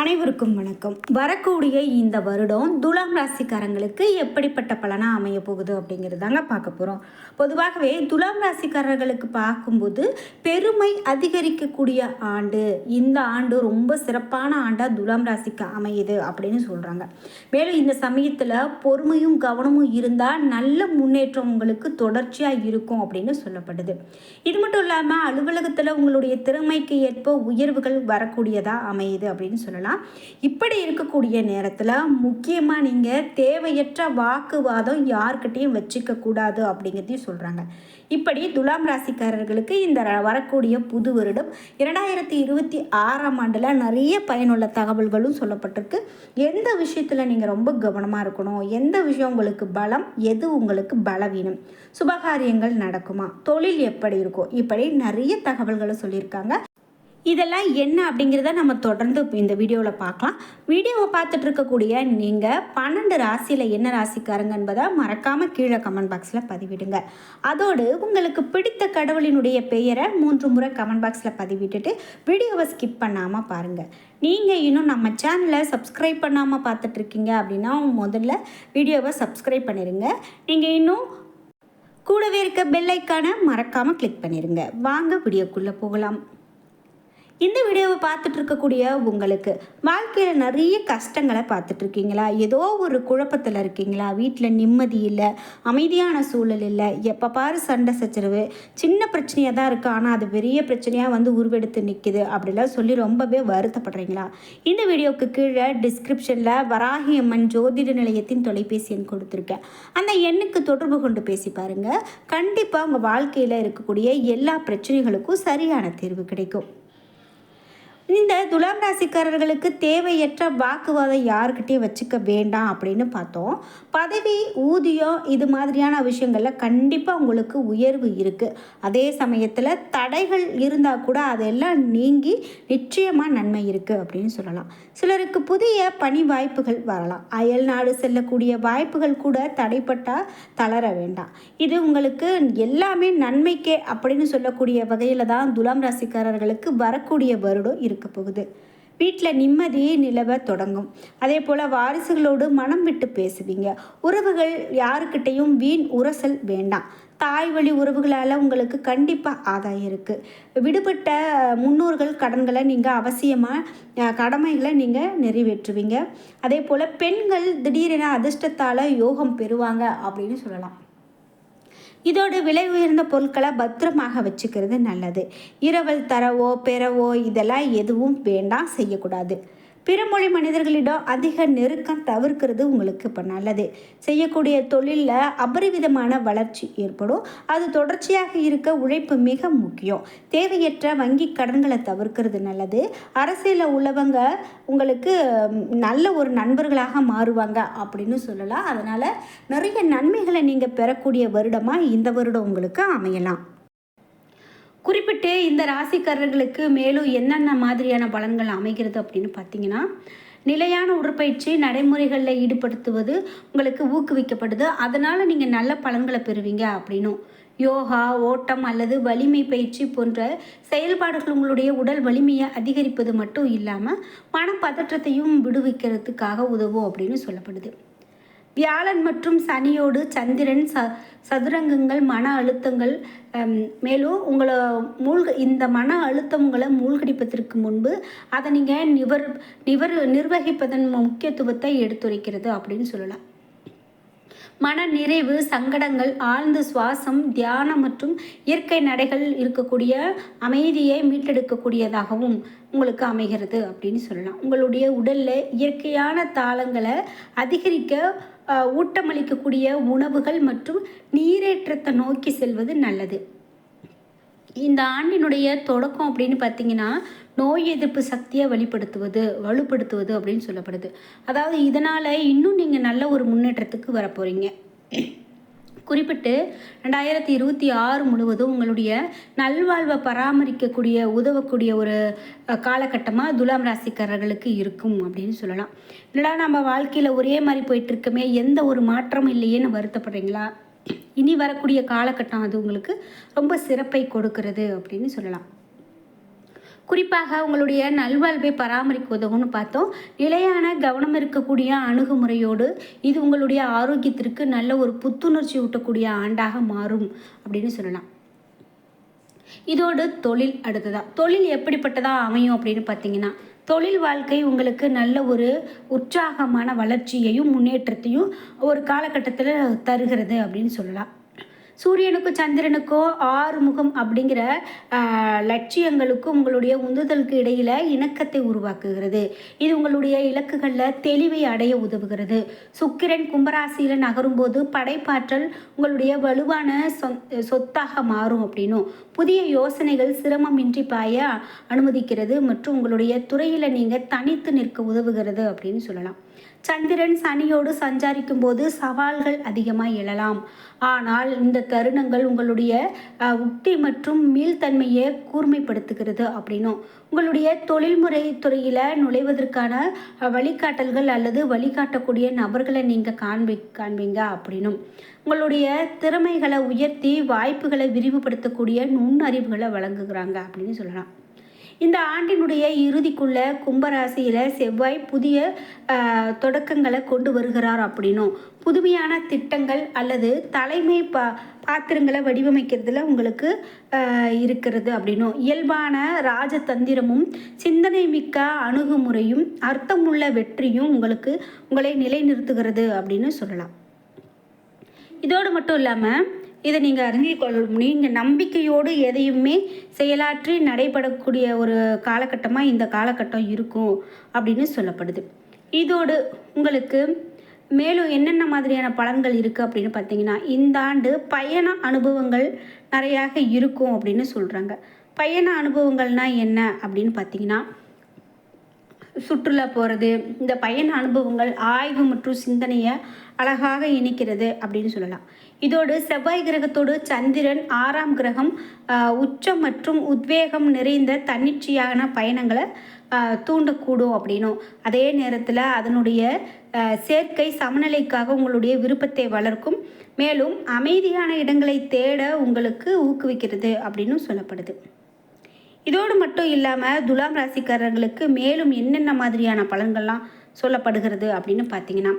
அனைவருக்கும் வணக்கம். வரக்கூடிய இந்த வருடம் துலாம் ராசிக்காரங்களுக்கு எப்படிப்பட்ட பலனாக அமைய போகுது அப்படிங்கிறது தாங்க பார்க்க போகிறோம் பொதுவாகவே துலாம் ராசிக்காரர்களுக்கு பார்க்கும்போது பெருமை அதிகரிக்கக்கூடிய ஆண்டு இந்த ஆண்டு ரொம்ப சிறப்பான ஆண்டாக துலாம் ராசிக்கு அமையுது அப்படின்னு சொல்கிறாங்க மேலும் இந்த சமயத்தில் பொறுமையும் கவனமும் இருந்தால் நல்ல முன்னேற்றம் உங்களுக்கு தொடர்ச்சியாக இருக்கும் அப்படின்னு சொல்லப்படுது. இது மட்டும் இல்லாமல் அலுவலகத்தில் உங்களுடைய திறமைக்கு ஏற்ப உயர்வுகள் வரக்கூடியதாக அமையுது அப்படின்னு சொல்லலாம். இப்படி இருக்கக்கூடிய நேரத்தில் முக்கியமாக நீங்கள் தேவையற்ற வாக்குவாதம் யார்கிட்டையும் வச்சுக்க கூடாது அப்படிங்கிறதையும் சொல்கிறாங்க இப்படி துலாம் ராசிக்காரர்களுக்கு இந்த வரக்கூடிய புது வருடம் இரண்டாயிரத்தி இருபத்தி ஆறாம் ஆண்டில் நிறைய பயனுள்ள தகவல்களும் சொல்லப்பட்டிருக்கு. எந்த விஷயத்தில் நீங்கள் ரொம்ப கவனமாக இருக்கணும்? எந்த விஷயம் உங்களுக்கு பலம்? எது உங்களுக்கு பலவீனம்? சுபகாரியங்கள் நடக்குமா? தொழில் எப்படி இருக்கும்? இப்படி நிறைய தகவல்களை சொல்லியிருக்காங்க. இதெல்லாம் என்ன அப்படிங்கிறத நம்ம தொடர்ந்து இந்த வீடியோவில் பார்க்கலாம். வீடியோவை பார்த்துட்டு இருக்கக்கூடிய நீங்கள் பன்னெண்டு ராசியில் என்ன ராசிக்காரங்க என்பதை மறக்காமல் கீழே கமெண்ட் பாக்ஸில் பதிவிடுங்க. அதோடு உங்களுக்கு பிடித்த கடவுளினுடைய பெயரை மூன்று முறை கமெண்ட் பாக்ஸில் பதிவிட்டுட்டு வீடியோவை ஸ்கிப் பண்ணாமல் பாருங்கள் நீங்கள் இன்னும் நம்ம சேனலை சப்ஸ்கிரைப் பண்ணாமல் பார்த்துட்ருக்கீங்க அப்படின்னா முதல்ல வீடியோவை சப்ஸ்கிரைப் பண்ணிடுங்க நீங்கள் இன்னும் கூடவே இருக்க பெல்லைக்கான மறக்காமல் கிளிக் பண்ணிடுங்க வாங்க வீடியோக்குள்ளே போகலாம். இந்த வீடியோவை பார்த்துட்டு இருக்கக்கூடிய உங்களுக்கு வாழ்க்கையில் நிறைய கஷ்டங்களை பார்த்துட்டு இருக்கீங்களா ஏதோ ஒரு குழப்பத்தில் இருக்கீங்களா? வீட்டில் நிம்மதி இல்லை அமைதியான சூழல் இல்லை எப்போ பாரு சண்டை சச்சரவு சின்ன பிரச்சனையாக தான் இருக்குது ஆனால் அது பெரிய பிரச்சனையாக வந்து உருவெடுத்து நிற்குது அப்படிலாம் சொல்லி ரொம்பவே வருத்தப்படுறீங்களா? இந்த வீடியோவுக்கு கீழே டிஸ்கிரிப்ஷனில் வராகி அம்மன் ஜோதிட நிலையத்தின் தொலைபேசி எண் கொடுத்துருக்கேன். அந்த எண்ணுக்கு தொடர்பு கொண்டு பேசி பாருங்கள் கண்டிப்பாக உங்கள் வாழ்க்கையில் இருக்கக்கூடிய எல்லா பிரச்சனைகளுக்கும் சரியான தீர்வு கிடைக்கும். இந்த துலாம் ராசிக்காரர்களுக்கு தேவையற்ற வாக்குவாதம் யாருக்கிட்டையும் வச்சுக்க வேண்டாம் அப்படின்னு பார்த்தோம். பதவி ஊதியம் இது மாதிரியான விஷயங்களில் கண்டிப்பாக உங்களுக்கு உயர்வு இருக்குது அதே சமயத்தில் தடைகள் இருந்தால் கூட அதெல்லாம் நீங்கி நிச்சயமாக நன்மை இருக்குது அப்படின்னு சொல்லலாம். சிலருக்கு புதிய பணி வாய்ப்புகள் வரலாம். அயல் நாடு செல்லக்கூடிய வாய்ப்புகள் கூட தடைப்பட்டால் தளர வேண்டாம். இது உங்களுக்கு எல்லாமே நன்மைக்கே அப்படின்னு சொல்லக்கூடிய வகையில் தான் துலாம் ராசிக்காரர்களுக்கு வரக்கூடிய வருடம் இருக்க போகுது. வீட்டில் நிம்மதி நிலவ தொடங்கும். அதே போல் வாரிசுகளோடு மனம் விட்டு பேசுவீங்க. உறவுகள் யாருக்கிட்டையும் வீண் உரசல் வேண்டாம். தாய் வழி உறவுகளால் உங்களுக்கு கண்டிப்பாக ஆதாயம் இருக்குது விடுபட்ட முன்னோர்கள் கடன்களை நீங்கள் அவசியமாக கடமைகளை நீங்கள் நிறைவேற்றுவீங்க. அதே போல் பெண்கள் திடீரென அதிர்ஷ்டத்தால் யோகம் பெறுவாங்க அப்படின்னு சொல்லலாம். இதோட விலை உயர்ந்த பொருட்களை பத்திரமாக வச்சுக்கிறது நல்லது. இரவல் தரவோ பெறவோ இதெல்லாம் எதுவும் வேண்டாம் செய்யக்கூடாது. பிறமொழி மனிதர்களிடம் அதிக நெருக்கம் தவிர்க்கிறது உங்களுக்கு இப்போ நல்லது. செய்யக்கூடிய தொழிலில் அபரிவிதமான வளர்ச்சி ஏற்படும். அது தொடர்ச்சியாக இருக்க உழைப்பு மிக முக்கியம். தேவையற்ற வங்கி கடன்களை தவிர்க்கிறது நல்லது. அரசியலில் உள்ளவங்க உங்களுக்கு நல்ல ஒரு நண்பர்களாக மாறுவாங்க அப்படின்னு சொல்லலாம். அதனால் நிறைய நன்மைகளை நீங்கள் பெறக்கூடிய வருடமாக இந்த வருடம் உங்களுக்கு அமையலாம். குறிப்பிட்டு இந்த ராசிக்காரர்களுக்கு மேலும் என்னென்ன மாதிரியான பலன்கள் அமைகிறது அப்படின்னு பார்த்தீங்கன்னா நிலையான உடற்பயிற்சி நடைமுறைகளில் ஈடுபடுத்துவது உங்களுக்கு ஊக்குவிக்கப்படுது. அதனால் நீங்கள் நல்ல பலன்களை பெறுவீங்க அப்படின்னும். யோகா ஓட்டம் அல்லது வலிமை பயிற்சி போன்ற செயல்பாடுகள் உங்களுடைய உடல் வலிமையை அதிகரிப்பது மட்டும் இல்லாமல் மனப்பதற்றத்தையும் விடுவிக்கிறதுக்காக உதவும் அப்படின்னு சொல்லப்படுது. வியாழன் மற்றும் சனியோடு சந்திரன் ச சதுரங்கங்கள் மன அழுத்தங்கள் மேலும் உங்களை மூழ்க இந்த மன அழுத்தம் உங்களை மூழ்கடிப்பதற்கு முன்பு அதை நீங்கள் நிவர் நிவர் நிர்வகிப்பதன் முக்கியத்துவத்தை எடுத்துரைக்கிறது அப்படின்னு சொல்லலாம். மன நிறைவு சங்கடங்கள் ஆழ்ந்த சுவாசம் தியானம் மற்றும் இயற்கை நடைகள் இருக்கக்கூடிய அமைதியை மீட்டெடுக்கக்கூடியதாகவும் உங்களுக்கு அமைகிறது அப்படின்னு சொல்லலாம். உங்களுடைய உடலில் இயற்கையான தாளங்களை அதிகரிக்க ஊட்டமளிக்கக்கூடிய உணவுகள் மற்றும் நீரேற்றத்தை நோக்கி செல்வது நல்லது. இந்த ஆண்டினுடைய தொடக்கம் அப்படின்னு பார்த்தீங்கன்னா நோய் எதிர்ப்பு சக்தியை வெளிப்படுத்துவது வலுப்படுத்துவது அப்படின்னு சொல்லப்படுது. அதாவது இதனால் இன்னும் நீங்கள் நல்ல ஒரு முன்னேற்றத்துக்கு வர போகிறீங்க குறிப்பிட்டு ரெண்டாயிரத்தி இருபத்தி ஆறு முழுவதும் உங்களுடைய நல்வாழ்வை பராமரிக்கக்கூடிய உதவக்கூடிய ஒரு காலகட்டமாக துலாம் ராசிக்காரர்களுக்கு இருக்கும் அப்படின்னு சொல்லலாம். இல்லைடா நம்ம வாழ்க்கையில் ஒரே மாதிரி போயிட்டு இருக்கமே எந்த ஒரு மாற்றமும் இல்லையேன்னு வருத்தப்படுறீங்களா? இனி வரக்கூடிய காலகட்டம் அது உங்களுக்கு ரொம்ப சிறப்பை கொடுக்கிறது அப்படின்னு சொல்லலாம். குறிப்பாக உங்களுடைய நல்வாழ்வை பராமரிக்க உதவும்னு பார்த்தோம். நிலையான கவனம் இருக்கக்கூடிய அணுகுமுறையோடு இது உங்களுடைய ஆரோக்கியத்திற்கு நல்ல ஒரு புத்துணர்ச்சி ஊட்டக்கூடிய ஆண்டாக மாறும் அப்படின்னு சொல்லலாம். இதோடு தொழில் அடுத்ததா? தொழில் எப்படிப்பட்டதாக அமையும் அப்படின்னு பார்த்தீங்கன்னா தொழில் வாழ்க்கை உங்களுக்கு நல்ல ஒரு உற்சாகமான வளர்ச்சியையும் முன்னேற்றத்தையும் ஒரு காலகட்டத்தில் தருகிறது அப்படின்னு சொல்லலாம். சூரியனுக்கும் சந்திரனுக்கோ ஆறுமுகம் அப்படிங்கிற லட்சியங்களுக்கும் உங்களுடைய உந்துதலுக்கு இடையில் இணக்கத்தை உருவாக்குகிறது. இது உங்களுடைய இலக்குகளில் தெளிவை அடைய உதவுகிறது. சுக்கிரன் கும்பராசியில் நகரும்போது படைப்பாற்றல் உங்களுடைய வலுவான சொத்தாக மாறும் அப்படின்னும் புதிய யோசனைகள் சிரமமின்றி பாய அனுமதிக்கிறது மற்றும் உங்களுடைய துறையில் நீங்கள் தனித்து நிற்க உதவுகிறது அப்படின்னு சொல்லலாம். சந்திரன் சனியோடு சஞ்சாரிக்கும் போது சவால்கள் அதிகமாக எழலாம். ஆனால் இந்த தருணங்கள் உங்களுடைய உக்தி மற்றும் மீள்தன்மையை கூர்மைப்படுத்துகிறது அப்படின்னும். உங்களுடைய தொழில்முறை துறையில் நுழைவதற்கான வழிகாட்டல்கள் அல்லது வழிகாட்டக்கூடிய நபர்களை நீங்கள் காண்பி காண்பீங்க அப்படின்னும். உங்களுடைய திறமைகளை உயர்த்தி வாய்ப்புகளை விரிவுபடுத்தக்கூடிய நுண்ணறிவுகளை வழங்குகிறாங்க அப்படின்னு சொல்லலாம். இந்த ஆண்டினுடைய இறுதிக்குள்ள கும்பராசியில் செவ்வாய் புதிய தொடக்கங்களை கொண்டு வருகிறார் அப்படின்னும். புதுமையான திட்டங்கள் அல்லது தலைமை பா பாத்திரங்களை வடிவமைக்கிறதுல உங்களுக்கு இருக்கிறது அப்படின்னும். இயல்பான ராஜதந்திரமும் சிந்தனை மிக்க அணுகுமுறையும் அர்த்தமுள்ள வெற்றியும் உங்களுக்கு உங்களை நிலைநிறுத்துகிறது அப்படின்னு சொல்லலாம். இதோடு மட்டும் இல்லாமல் இதை நீங்கள் அறிந்து கொள்ள நீங்கள் நம்பிக்கையோடு எதையுமே செயலாற்றி நடைபெறக்கூடிய ஒரு காலகட்டமாக இந்த காலகட்டம் இருக்கும் அப்படின்னு சொல்லப்படுது. இதோடு உங்களுக்கு மேலும் என்னென்ன மாதிரியான பலன்கள் இருக்குது அப்படின்னு பார்த்தீங்கன்னா இந்த ஆண்டு பயண அனுபவங்கள் நிறையாக இருக்கும் அப்படின்னு சொல்கிறாங்க பயண அனுபவங்கள்னால் என்ன அப்படின்னு பார்த்தீங்கன்னா சுற்றுலா போகிறது இந்த பயண அனுபவங்கள் ஆய்வு மற்றும் சிந்தனையை அழகாக இணைக்கிறது அப்படின்னு சொல்லலாம். இதோடு செவ்வாய் கிரகத்தோடு சந்திரன் ஆறாம் கிரகம் உச்சம் மற்றும் உத்வேகம் நிறைந்த தன்னிச்சையான பயணங்களை தூண்டக்கூடும் அப்படின்னும். அதே நேரத்தில் அதனுடைய சேர்க்கை சமநிலைக்காக உங்களுடைய விருப்பத்தை வளர்க்கும். மேலும் அமைதியான இடங்களை தேட உங்களுக்கு ஊக்குவிக்கிறது அப்படின்னு சொல்லப்படுது. இதோடு மட்டும் இல்லாமல் துலாம் ராசிக்காரர்களுக்கு மேலும் என்னென்ன மாதிரியான பலன்கள்லாம் சொல்லப்படுகிறது அப்படின்னு பார்த்தீங்கன்னா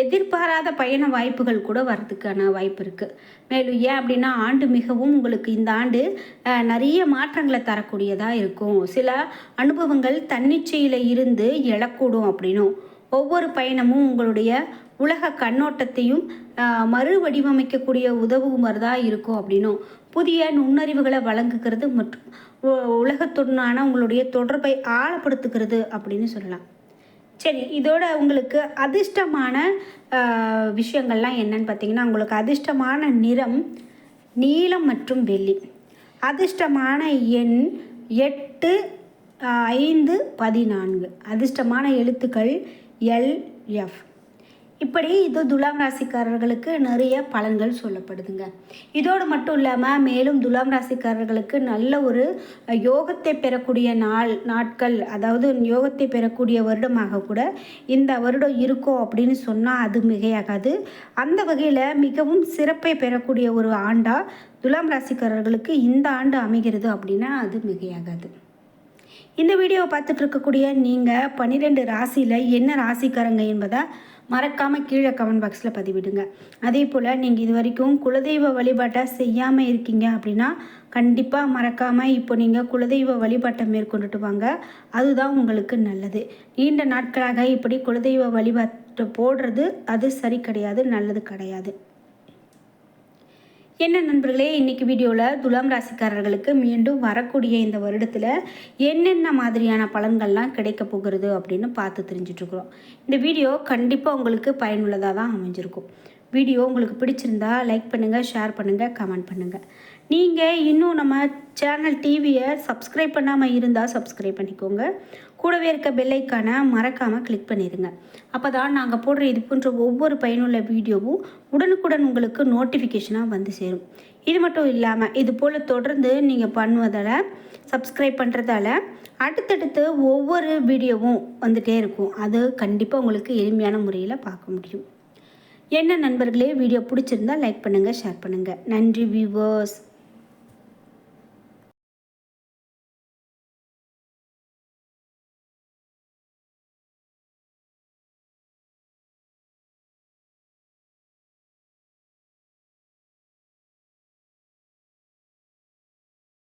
எதிர்பாராத பயண வாய்ப்புகள் கூட வர்றதுக்கான வாய்ப்பு இருக்குது மேலும் ஏன் அப்படின்னா ஆண்டு மிகவும் உங்களுக்கு இந்த ஆண்டு நிறைய மாற்றங்களை தரக்கூடியதாக இருக்கும். சில அனுபவங்கள் தன்னிச்சையில் இருந்து எழக்கூடும் அப்படின்னும். ஒவ்வொரு பயணமும் உங்களுடைய உலக கண்ணோட்டத்தையும் மறு வடிவமைக்கக்கூடிய உதவுமாறு இருக்கும் அப்படின்னும். புதிய நுண்ணறிவுகளை வழங்குகிறது மற்றும் உலகத்துடனான உங்களுடைய தொடர்பை ஆழப்படுத்துகிறது அப்படின்னு சொல்லலாம். சரி இதோட உங்களுக்கு அதிர்ஷ்டமான விஷயங்கள்லாம் என்னன்னு பார்த்தீங்கன்னா உங்களுக்கு அதிர்ஷ்டமான நிறம் நீலம் மற்றும் வெள்ளி. அதிர்ஷ்டமான எண் எட்டு ஐந்து பதினான்கு. அதிர்ஷ்டமான எழுத்துக்கள் எல் எஃப். இப்படி இது துலாம் ராசிக்காரர்களுக்கு நிறைய பலன்கள் சொல்லப்படுதுங்க. இதோடு மட்டும் இல்லாமல் மேலும் துலாம் ராசிக்காரர்களுக்கு நல்ல ஒரு யோகத்தை பெறக்கூடிய நாள் நாட்கள் அதாவது யோகத்தை பெறக்கூடிய வருடமாக கூட இந்த வருடம் இருக்கும் அப்படின்னு சொன்னால் அது மிகையாகாது. அந்த வகையில் மிகவும் சிறப்பை பெறக்கூடிய ஒரு ஆண்டாக துலாம் ராசிக்காரர்களுக்கு இந்த ஆண்டு அமைகிறது அப்படின்னா அது மிகையாகாது. இந்த வீடியோவை பார்த்துட்டு இருக்கக்கூடிய நீங்கள் பன்னிரெண்டு ராசியில் என்ன ராசிக்காரங்க என்பதை மறக்காமல் கீழே கமெண்ட் பாக்ஸில் பதிவிடுங்க. அதே போல் நீங்கள் இது வரைக்கும் குலதெய்வ வழிபாட்டை செய்யாமல் இருக்கீங்க அப்படின்னா கண்டிப்பாக மறக்காமல் இப்போ நீங்கள் குலதெய்வ வழிபாட்டை மேற்கொண்டுட்டு வாங்க. அதுதான் உங்களுக்கு நல்லது. நீண்ட நாட்களாக இப்படி குலதெய்வ வழிபாட்டை போடுறது அது சரி கிடையாது நல்லது கிடையாது. என்ன நண்பர்களே இன்றைக்கி வீடியோவில் துலாம் ராசிக்காரர்களுக்கு மீண்டும் வரக்கூடிய இந்த வருடத்தில் என்னென்ன மாதிரியான பலன்கள்லாம் கிடைக்க போகிறது அப்படின்னு பார்த்து தெரிஞ்சிட்ருக்குறோம். இந்த வீடியோ கண்டிப்பாக உங்களுக்கு பயனுள்ளதாக தான் அமைஞ்சிருக்கும். வீடியோ உங்களுக்கு பிடிச்சிருந்தா லைக் பண்ணுங்கள் ஷேர் பண்ணுங்கள் கமெண்ட் பண்ணுங்கள் நீங்கள் இன்னும் நம்ம சேனல் டிவியை சப்ஸ்கிரைப் பண்ணாமல் இருந்தால் சப்ஸ்கிரைப் பண்ணிக்கோங்க. கூடவே இருக்க பெல்லைக்கான மறக்காமல் கிளிக் பண்ணிடுங்க அப்போ தான் நாங்கள் போடுற இது போன்ற ஒவ்வொரு பயனுள்ள வீடியோவும் உடனுக்குடன் உங்களுக்கு நோட்டிஃபிகேஷனாக வந்து சேரும். இது மட்டும் இல்லாமல் இது போல் தொடர்ந்து நீங்கள் பண்ணுவதால் சப்ஸ்கிரைப் பண்ணுறதால அடுத்தடுத்து ஒவ்வொரு வீடியோவும் வந்துகிட்டே இருக்கும். அது கண்டிப்பாக உங்களுக்கு எளிமையான முறையில் பார்க்க முடியும். என்ன நண்பர்களே வீடியோ பிடிச்சிருந்தா லைக் பண்ணுங்கள் ஷேர் பண்ணுங்கள் நன்றி வியூவர்ஸ்